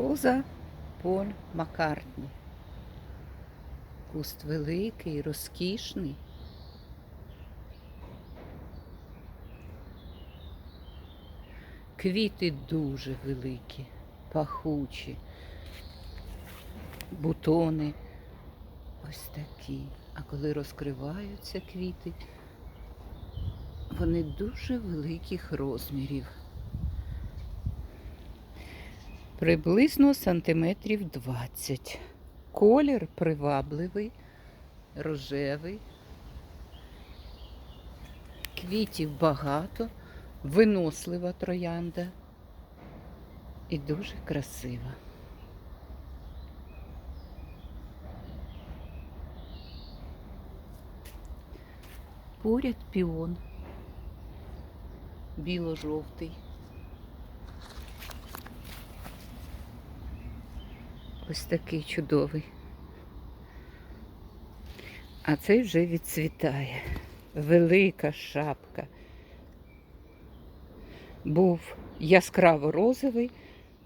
Роза Поль Маккартні. Куст великий, розкішний. Квіти дуже великі, пахучі, бутони ось такі. А коли розкриваються квіти, вони дуже великих розмірів. Приблизно сантиметрів 20. Колір привабливий, рожевий. Квітів багато, винослива троянда і дуже красива. Поряд піон біло-жовтий. Ось такий чудовий. А цей вже відцвітає. Велика шапка. Був яскраво розовий,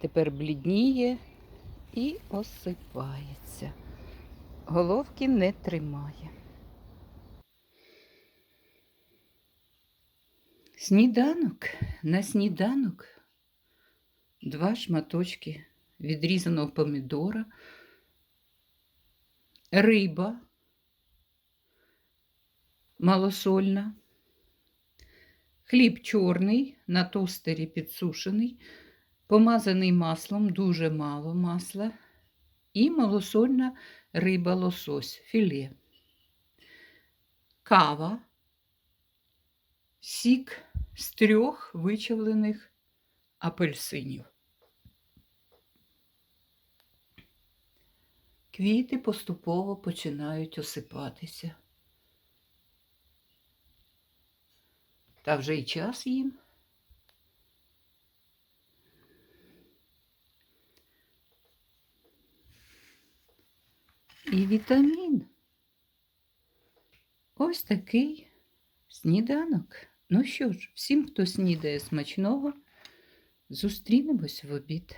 тепер блідніє і осипається. Головки не тримає. Сніданок на сніданок два шматочки відрізаного помідора, риба малосольна, хліб чорний на тостері підсушений, помазаний маслом, дуже мало масла, і малосольна риба лосось, філе, кава, сік з трьох вичавлених апельсинів. Квіти поступово починають осипатися. Та вже й час їм. І вітамін. Ось такий сніданок. Ну що ж, всім, хто снідає смачного, зустрінемось в обід.